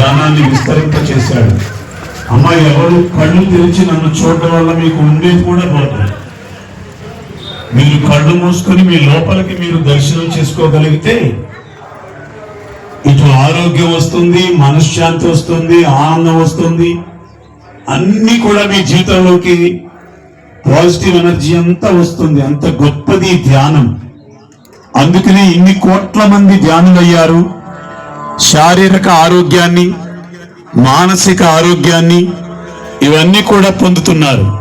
ధ్యానాన్ని విస్తరింప చేశాడు అమ్మ ఎవరు కళ్ళు తెరిచి నన్ను చూడడం వల్ల మీకు ఉండేది కూడా పోతుంది. మీరు కళ్ళు మూసుకొని మీ లోపలికి మీరు దర్శనం చేసుకోగలిగితే ఇటు ఆరోగ్యం వస్తుంది మనశ్శాంతి వస్తుంది ఆనందం వస్తుంది. అన్ని కూడా మీ జీవితంలోకి పాజిటివ్ ఎనర్జీ అంతా వస్తుంది. అంత గొప్పది ధ్యానం. అందుకనే ఇన్ని కోట్ల మంది ధ్యానులయ్యారు. శారీరక ఆరోగ్యాన్ని మానసిక ఆరోగ్యాన్ని ఇవన్నీ కూడా పొందుతున్నారు.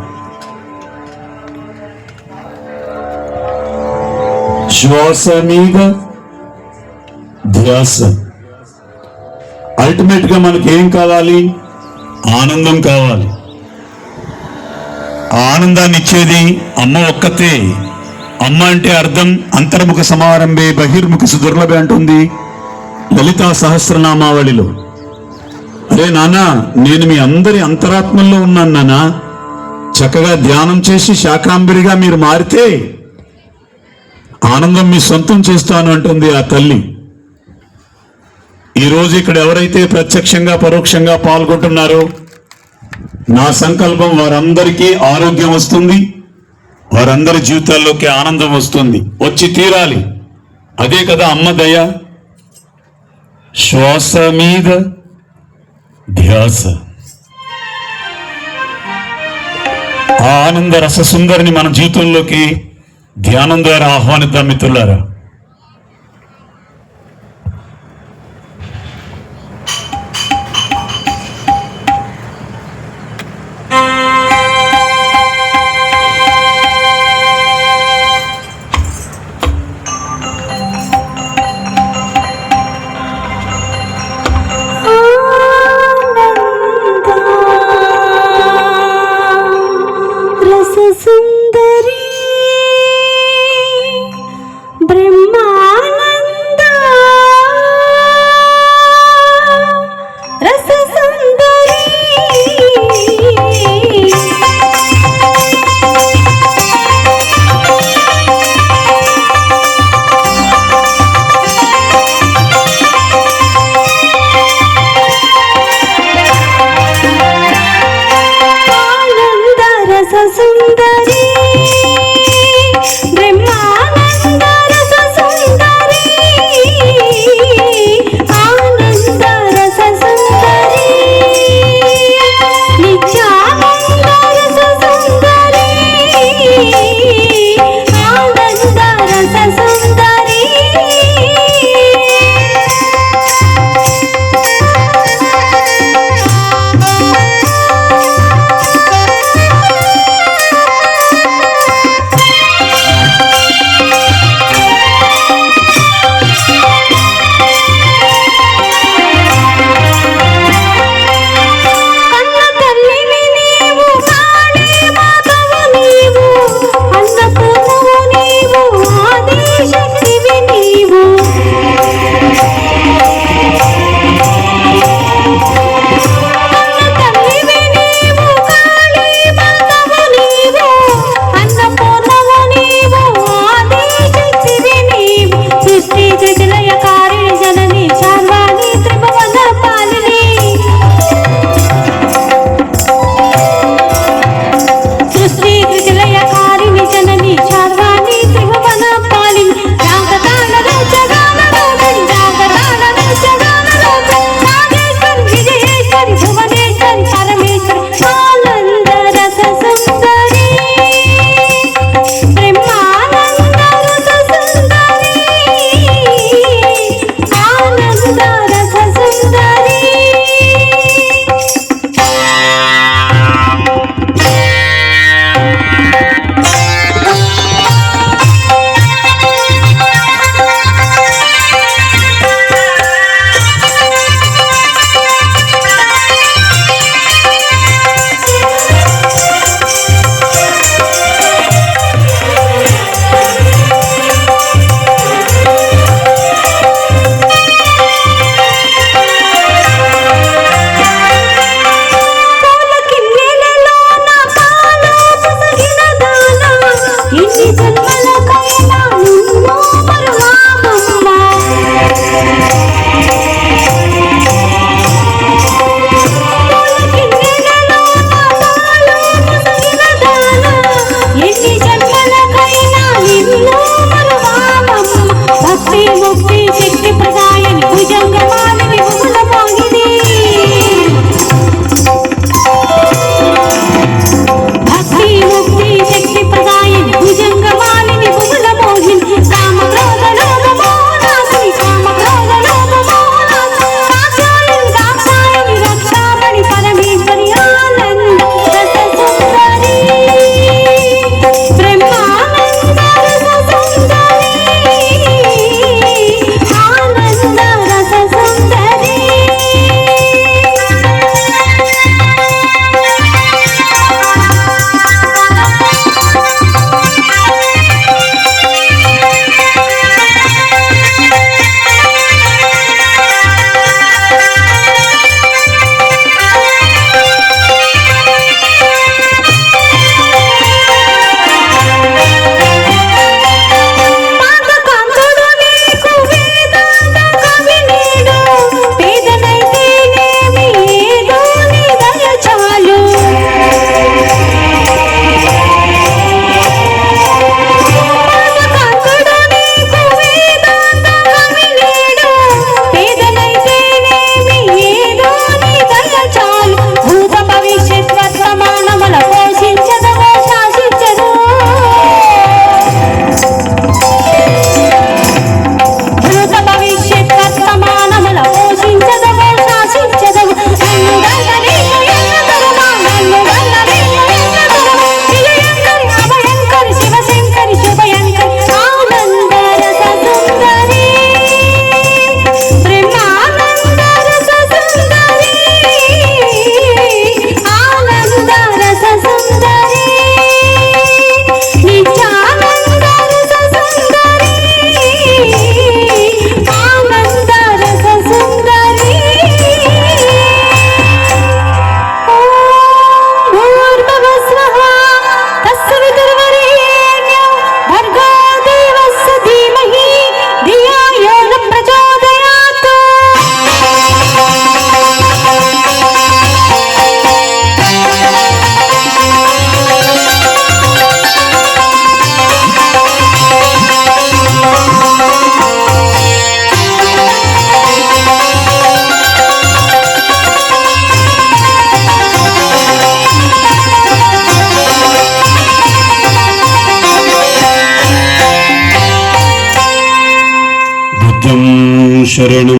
శ్వాస మీద ధ్యాస. అల్టిమేట్గా మనకి ఏం కావాలి? ఆనందం కావాలి. ఆనందాన్ని ఇచ్చేది అమ్మ ఒక్కతే. అమ్మ అంటే అర్థం అంతర్ముఖ సమారంభే బహిర్ముఖ సుదుర్లభే అంటుంది. లలితా సహస్రనామావళిలో. అరే నానా నేను మీ అందరి అంతరాత్మల్లో ఉన్నాను నానా చక్కగా ధ్యానం చేసి శాకాంబరిగా మీరు మారితే ఆనందం మీ సొంతం చేస్తాను అంటుంది ఆ తల్లి. ఈ రోజు ఇక్కడ ఎవరైతే ప్రత్యక్షంగా పరోక్షంగా పాల్గొంటున్నారో నా సంకల్పం వారందరికీ ఆరోగ్యం వస్తుంది వారందరి జీవితాల్లోకి ఆనందం వస్తుంది. వచ్చి తీరాలి. అదే కదా అమ్మ దయ. శ్వాస మీద ధ్యాస. ఆ ఆనంద రస సుందరిని మన జీవితంలోకి ధ్యానం ద్వారా ఆహ్వానిద్దాం మిత్రులారా. శరణం